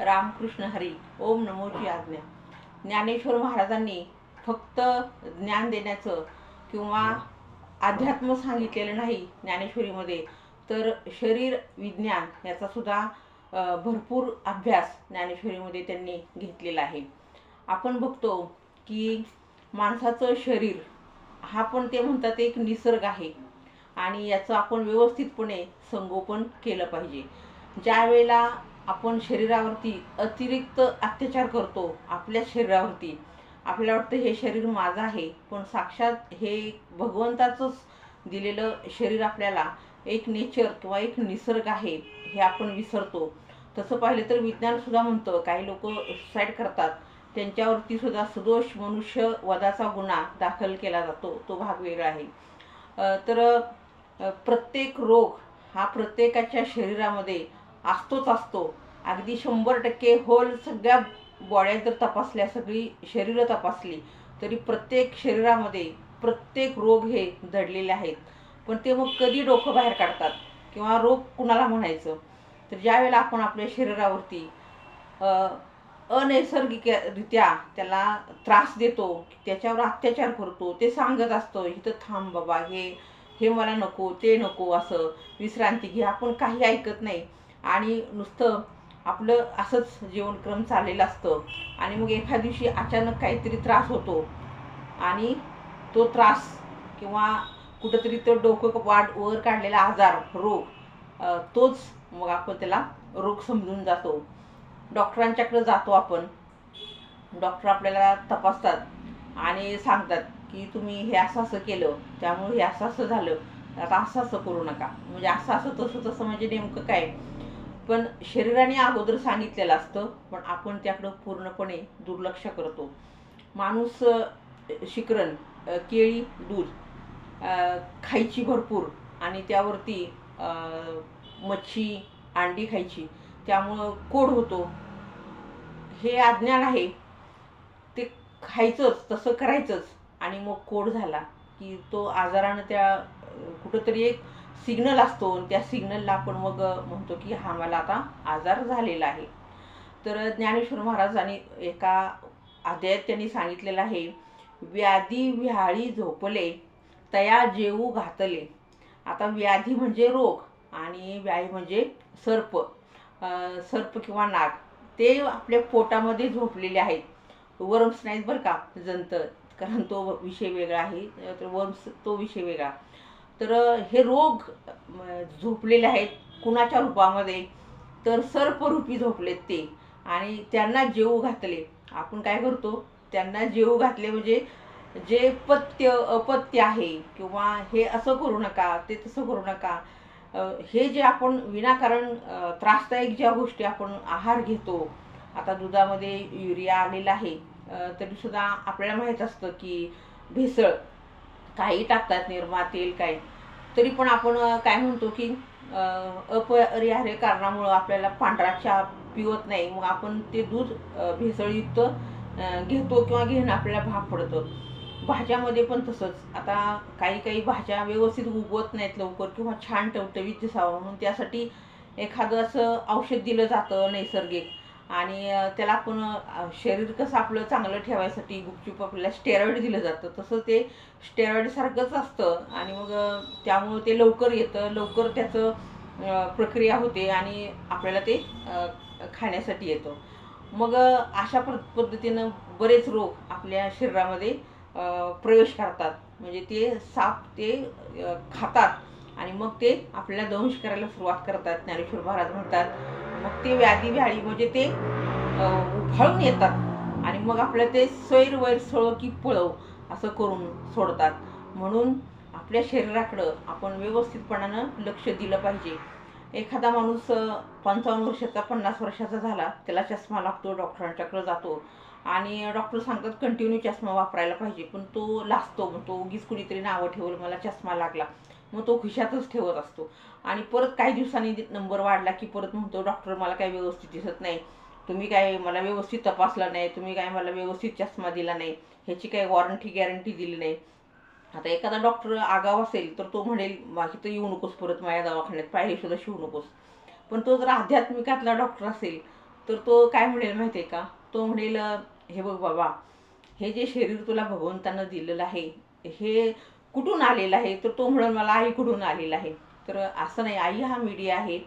रामकृष्ण हरी ओम नमोची आज्ञा. ज्ञानेश्वर महाराजांनी फक्त ज्ञान देण्याचं किंवा अध्यात्म सांगितलेलं नाही ज्ञानेश्वरीमध्ये तर शरीर विज्ञान याचा सुद्धा भरपूर अभ्यास ज्ञानेश्वरीमध्ये त्यांनी घेतलेला आहे. आपण बघतो की माणसाचं शरीर हा पण ते म्हणतात एक निसर्ग आहे आणि याचं आपण व्यवस्थितपणे संगोपन केलं पाहिजे. ज्या वेळेला आपण शरीरावरती अतिरिक्त अत्याचार करतो आपल्या शरीरावरती. आपल्याला वाटतं हे शरीर माझं आहे पण साक्षात हे भगवंताचंच दिलेलं शरीर आपल्याला एक नेचर किंवा एक निसर्ग आहे हे आपण विसरतो. तसं पाहिलं तर विज्ञानसुद्धा म्हणतं काही लोक सुसाईड करतात. त्यांच्यावरती सुद्धा सदोष मनुष्य वधाचा गुन्हा दाखल केला जातो तो भाग वेगळा आहे. तर प्रत्येक रोग हा प्रत्येकाच्या शरीरामध्ये असतोच असतो. अगदी शंभर टक्के होल सगळ्या बॉड्या जर तपासल्या सगळी शरीरं तपासली तरी प्रत्येक शरीरामध्ये प्रत्येक रोग हे दडलेले आहेत. पण ते मग कधी डोकं बाहेर काढतात किंवा रोग कुणाला म्हणायचं? तर ज्यावेळेला आपण आपल्या शरीरावरती अनैसर्गिकरित्या त्याला त्रास देतो त्याच्यावर अत्याचार करतो ते सांगत असतो इथं थांब बाबा हे हे मला नको ते नको असं विश्रांती घे आपण काही ऐकत नाही. आणि नुसतं आपलं असंच जीवनक्रम चाललेलं असतं. आणि मग एखाद दिवशी अचानक काहीतरी त्रास होतो. आणि तो त्रास किंवा कुठंतरी तो डोकं वाढ वर काढलेला आजार रोग तोच मग आपण त्याला रोग समजून जातो. डॉक्टरांच्याकडे जातो आपण. डॉक्टर आपल्याला तपासतात आणि सांगतात की तुम्ही हे असं असं केलं त्यामुळे हे असं असं झालं. आता असं असं करू नका. म्हणजे असं असं तसं तसं म्हणजे नेमकं काय? पण शरीराने अगोदर सांगितलेलं असतं पण आपण त्याकडं पूर्णपणे दुर्लक्ष करतो. माणूस शिकरण केळी दूध खायची भरपूर आणि त्यावरती मच्छी अंडी खायची. त्यामुळं कोड होतो. हे अज्ञान आहे. ते खायचंच तसं करायचंच आणि मग कोड झाला की तो आजारानं त्या कुठंतरी एक सिग्नल असतो. आणि त्या सिग्नलला आपण मग म्हणतो की हा मला आता आजार झालेला आहे. तर ज्ञानेश्वर महाराजांनी एका अध्यायात त्यांनी सांगितलेलं आहे व्याधी व्याळी झोपले तया जेऊ घातले. आता व्याधी म्हणजे रोग आणि व्याळी म्हणजे सर्प सर्प किंवा नाग. ते आपल्या पोटामध्ये झोपलेले आहेत. वर्म्स नाहीत बरं का जंत कारण तो विषय वेगळा आहे. तर वर्म्स तो विषय वेगळा. तर हे रोग झोपलेले आहेत कुणाच्या रूपामध्ये? तर सर्परूपी झोपलेत ते. आणि त्यांना जेऊ घातले. आपण काय करतो? त्यांना जेऊ घातले म्हणजे जे पत्य अपत्य आहे किंवा हे असं करू नका ते तसं करू नका. हे जे आपण विनाकारण त्रासदायक ज्या गोष्टी आपण आहार घेतो आता दुधामध्ये युरिया आलेला आहे तरीसुद्धा आपल्याला माहीत असतं की भेसळ काही टाकतात निर्मा तेल काही. तरी पण आपण काय म्हणतो की अपरिहार्य कारणामुळं आपल्याला पांढरा चहा पिवत नाही. मग आपण ते दूध भेसळयुक्त घेतो किंवा घेणं आपल्याला भाग पडतं. भाज्यामध्ये पण तसंच. आता काही काही भाज्या व्यवस्थित उगवत नाहीत लवकर किंवा छान टवटवीत दिसावं. म्हणून त्यासाठी एखादं असं औषध दिलं जातं नैसर्गिक. आणि त्याला आपण शरीर कसं आपलं चांगलं ठेवायसाठी गुपचूप आपल्याला स्टेरॉइड दिलं जातं. तसं ते स्टेरॉइडसारखंच असतं आणि मग त्यामुळं ते लवकर येतं लवकर त्याचं प्रक्रिया होते आणि आपल्याला ते खाण्यासाठी येतं. मग अशा पद्धतीनं बरेच रोग आपल्या शरीरामध्ये प्रवेश करतात. म्हणजे ते साप ते खातात आणि मग ते आपल्याला दंश करायला सुरुवात करतात. ज्ञानेश्वर महाराज म्हणतात मग ते व्याधी व्याळी म्हणजे ते अ, उफाळून येतात. आणि मग आपलं ते सैर वैर सळ की पळव असं करून सोडतात. म्हणून आपल्या शरीराकडं आपण व्यवस्थितपणानं लक्ष दिलं पाहिजे. एखादा माणूस पंचावन्न वर्षाचा पन्नास वर्षाचा झाला त्याला चष्मा लागतो डॉक्टरांच्याकडे जातो. आणि डॉक्टर सांगतात कंटिन्यू चष्मा वापरायला पाहिजे. पण तो लाजतो मग तो उगीच कुणीतरी नावं ठेवलं मला चष्मा लागला. मग तो खिशातच ठेवत असतो. आणि परत काही दिवसांनी नंबर वाढला की परत म्हणतो डॉक्टर मला काही व्यवस्थित दिसत नाही. तुम्ही काय मला व्यवस्थित तपासला नाही. तुम्ही काय मला व्यवस्थित चष्मा दिला नाही. ह्याची काही वॉरंटी गॅरंटी दिली नाही. आता एखादा डॉक्टर आगाव असेल तर तो म्हणेल बाकी तर येऊ नकोस परत माझ्या दवाखान्यात. पायरी सुद्धा शिवू नकोस. पण तो जर आध्यात्मिकातला डॉक्टर असेल तर तो काय म्हणेल माहिती आहे का? तो म्हणेल हे बघ बाबा हे जे शरीर तुला भगवंतानं दिलेलं आहे हे कुठून आलेला आहे? तर तो म्हणून मला आई कुठून आलेला आहे? तर असं नाही आई हा मीडिया आहे.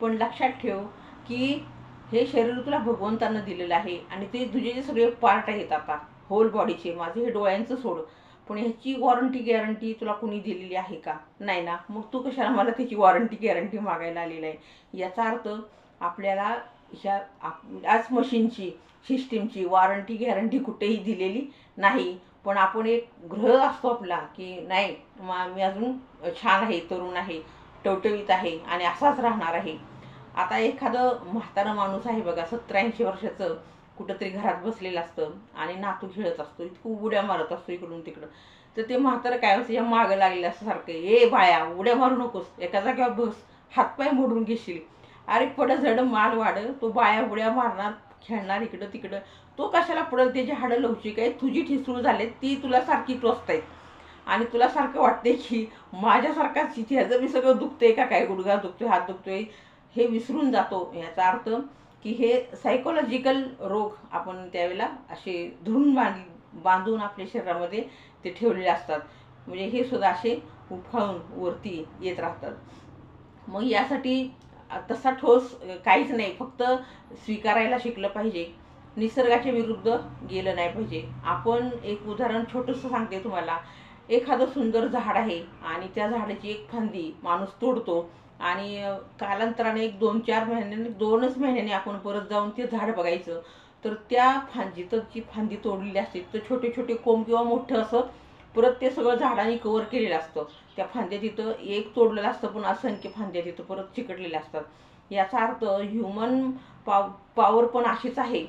पण लक्षात ठेव की हे शरीर तुला भगवंतानं दिलेलं आहे आणि ते तुझे जे सगळे पार्ट आहेत आता होल बॉडीचे माझे हे डोळ्यांचं सोड. पण ह्याची वॉरंटी गॅरंटी तुला कुणी दिलेली आहे का? नाही ना. मग तू कशाला मला त्याची वॉरंटी गॅरंटी मागायला आलेला आहे? याचा अर्थ आपल्याला ह्या आप- याच मशीनची सिस्टीमची वॉरंटी गॅरंटी कुठेही दिलेली नाही. पण आपण एक ग्रह असतो आपला की नाही मा मी अजून छान आहे तरुण आहे टवटवीत आहे आणि असाच राहणार आहे. आता एखादं म्हातारं माणूस आहे बघा सत्तर ऐंशी वर्षाचं कुठंतरी घरात बसलेलं असतं आणि नातू खेळत असतो इतकं उड्या मारत असतो इकडून तिकडं. तर ते म्हातारं काय असं या मागं लागलेलं असं सारखं ए बाया उड्या मारू नकोस एका जागेवर बस हातपाय मोडून घेशील. अरे पडं झड माल वाढ तो बाया उड्या मारणार खेळणार इकडं तिकडं. तो कशाला पडेल त्याची हाडं लवचिक आहे तुझी ठिसूळ झाले ती तुला सारखी टोचत आहेत. आणि तुला सारखं वाटते की माझ्यासारखा ह्याचं मी सगळं दुखतंय का काय? गुडघा दुखतोय हात दुखतोय हे विसरून जातो याचा अर्थ की हे सायकोलॉजिकल रोग आपण त्यावेळेला असे धरून बांध बांधून आपल्या शरीरामध्ये ते ठेवलेले असतात. म्हणजे हे सुद्धा असे उफाळून वरती येत राहतात. मग यासाठी तसा ठोस काहीच नाही फक्त स्वीकारायला शिकलं पाहिजे. निसर्गाच्या विरुद्ध गेलं नाही पाहिजे. आपण एक उदाहरण छोटंसं सांगते तुम्हाला. एखादं सुंदर झाड आहे आणि त्या झाडाची एक फांदी माणूस तोडतो आणि कालांतराने एक दोन चार महिन्याने दोनच महिन्याने आपण परत जाऊन ते झाड बघायचं. तर त्या फांदीतच जी फांदी तोडलेली असते तर छोटे छोटे कोंब किंवा मोठं असं परत ते सगळं झाडांनी कवर केलेलं असतं. त्या फांद्या तिथं एक तोडलेलं असतं पण असंख्य फांद्या तिथं परत चिकटलेल्या असतात. याचा अर्थ ह्युमन पाव पावर पण अशीच आहे.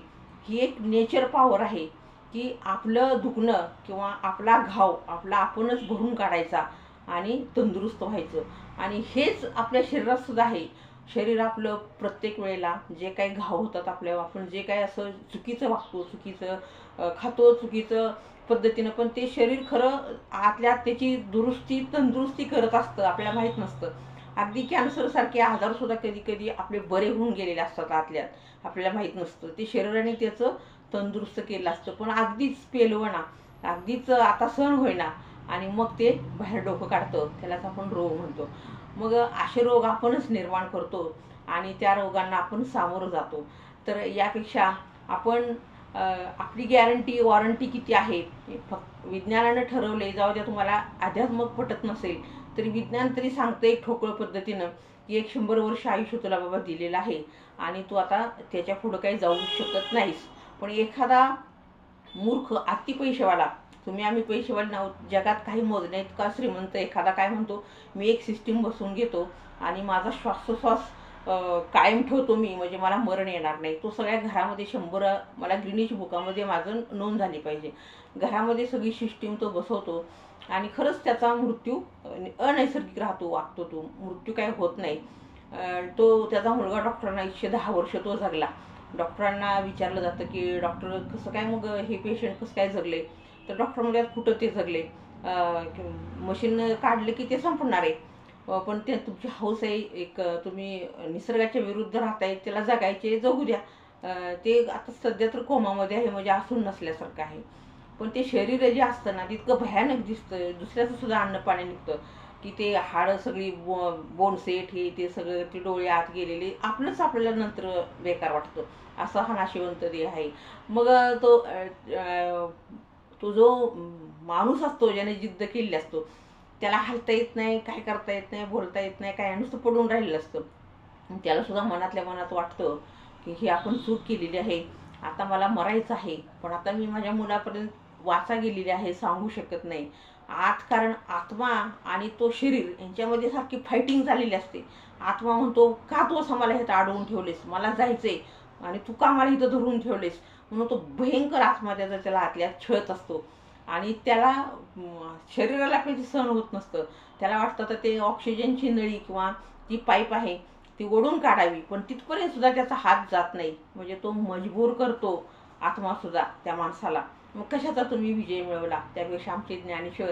ही एक नेचर पॉवर आहे की आपलं दुखणं किंवा आपला घाव आपला आपणच भरून काढायचा आणि तंदुरुस्त व्हायचं. आणि हेच आपल्या शरीरात सुद्धा आहे. शरीर आपलं प्रत्येक वेळेला जे काही घाव होतात आपल्या आपण जे काही असं चुकीचं वागतो चुकीचं खातो चुकीचं पद्धतीनं पण ते शरीर खरं आतल्या आत त्याची दुरुस्ती तंदुरुस्ती करत असतं आपल्याला माहीत नसतं. अगदी कॅन्सरसारखे आजार सुद्धा कधी कधी आपले बरे होऊन गेलेले असतात आतल्यात आपल्याला माहीत नसतं. ते शरीराने त्याचं तंदुरुस्त केलं असतं. पण अगदीच पेलवणा अगदीच आता सण होईना आणि मग ते बाहेर डोकं काढतं. त्यालाच आपण रोग म्हणतो. मग असे रोग आपणच निर्माण करतो आणि त्या रोगांना आपण सामोरं जातो. तर यापेक्षा आपण आपली गॅरंटी वॉरंटी किती आहे फक्त विज्ञानानं ठरवले जाऊ द्या तुम्हाला अध्यात्मक पटत नसेल तरी विज्ञान तरी सांगतं एक ठोकळ पद्धतीनं की एक शंभर वर्ष आयुष्य तुला बाबा दिलेलं आहे आणि तू आता त्याच्या पुढं काही जाऊ शकत नाहीस. पण एखादा मूर्ख अति पैसेवाला तुम्ही आम्ही पैसेवाले नाव जगात काही मोजण्या इतका श्रीमंत एखादा काय म्हणतो मी एक सिस्टीम बसून घेतो आणि माझा श्वासोश्वास कायम ठेवतो मी म्हणजे मला मरण येणार नाही. तो सगळ्या घरामध्ये शंभर मला ग्रीनिश बुकामध्ये माझं नोंद झाली पाहिजे. घरामध्ये सगळी सिस्टीम तो बसवतो आणि खरंच त्याचा मृत्यू अनैसर्गिक राहतो वागतो तो. मृत्यू काय होत नाही. तो त्याचा मुलगा डॉक्टरांना एकशे दहा वर्ष तो जगला. डॉक्टरांना विचारलं जातं की डॉक्टर कसं काय मग हे पेशंट कसं काय जगले? तर डॉक्टर म्हणतात कुठं ते जगले? मशीन काढलं की ते संपणार आहे. पण ते तुमची हौस आहे एक तुम्ही निसर्गाच्या विरुद्ध राहताय त्याला जगायचे जगू द्या. ते आता सध्या तर कोमामध्ये आहे म्हणजे असून नसल्यासारखं आहे. पण ते शरीर जे असतं ना तितकं भयानक दिसतं. दुसऱ्याचं सुद्धा अन्न पाणी निघतं. की ते हाडं सगळी बो बोनसेट हे ते सगळं ते डोळे आत गेलेले आपलंच आपल्याला नंतर बेकार वाटतं. असं हा नाशिवंत देह आहे. मग तो तो जो माणूस असतो ज्याने जिद्द केलेली असतो त्याला हलता येत नाही काय करता येत नाही बोलता येत नाही काय नुसतं पडून राहिलेलं असतं. त्याला सुद्धा मनातल्या मनात वाटतं की ही आपण चूक केलेली आहे. आता मला मरायचं आहे पण आता मी माझ्या मुलापर्यंत वाचा गेलेली आहे सांगू शकत नाही. आत कारण आत्मा आणि तो शरीर यांच्यामध्ये सारखी फायटिंग झालेली असते. आत्मा म्हणतो का तू असं मला ह्यात अडवून ठेवलेस? मला जायचंय आणि तू का मला इथं धरून ठेवलेस? म्हणून तो भयंकर आत्मा त्याचा त्याला आतल्या छळत असतो आणि त्याला शरीराला काही सहन होत नसतं. त्याला वाटतं तर ते ऑक्सिजनची नळी किंवा ती पाईप आहे ती ओढून काढावी. पण तिथपर्यंत सुद्धा त्याचा हात जात नाही. म्हणजे तो मजबूर करतो आत्मासुद्धा त्या माणसाला. मग कशाचा तुम्ही विजय मिळवला? त्यापेक्षा आमचे ज्ञानेश्वर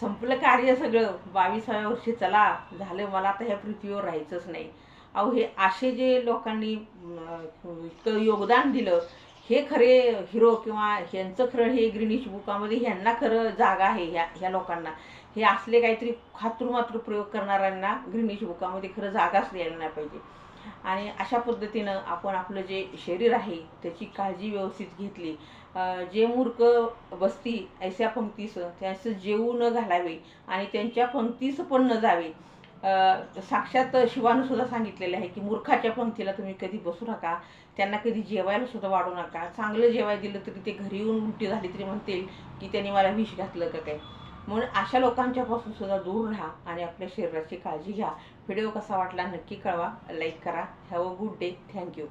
संपलं कार्य सगळं. बावीसाव्या वर्षी चला झालं मला आता ह्या पृथ्वीवर राहायचंच नाही. अहो हे असे जे लोकांनी इतकं योगदान दिलं हे खरे हिरो किंवा ह्यांचं खरं हे ग्रीनिश बुकामध्ये ह्यांना खरं जागा आहे ह्या ह्या लोकांना. हे असले काहीतरी खातृमात्र प्रयोग करणाऱ्यांना ग्रीनिश बुकामध्ये खरं जागाच द्यायला नाही पाहिजे. आणि अशा पद्धतीनं आपण आपलं जे शरीर आहे त्याची काळजी व्यवस्थित घेतली. जे मूर्ख बसती ऐशा पंक्तीस त्यांचं जेवू न घालावे आणि त्यांच्या पंक्तीस पण न जावे साक्षात शिवानं सुद्धा सांगितलेलं आहे की मूर्खाच्या पंक्तीला तुम्ही कधी बसू नका त्यांना कधी जेवायला सुद्धा वाढू नका. चांगलं जेवाय दिलं तरी ते घरी येऊन उलटी झाली तरी म्हणतील की त्यांनी मला विष घातलं का काय. म्हणून अशा लोकांच्यापासून सुद्धा दूर राहा आणि आपल्या शरीराची काळजी घ्या. व्हिडिओ कसा वाटला नक्की कळवा लाईक करा. Have a good day. Thank you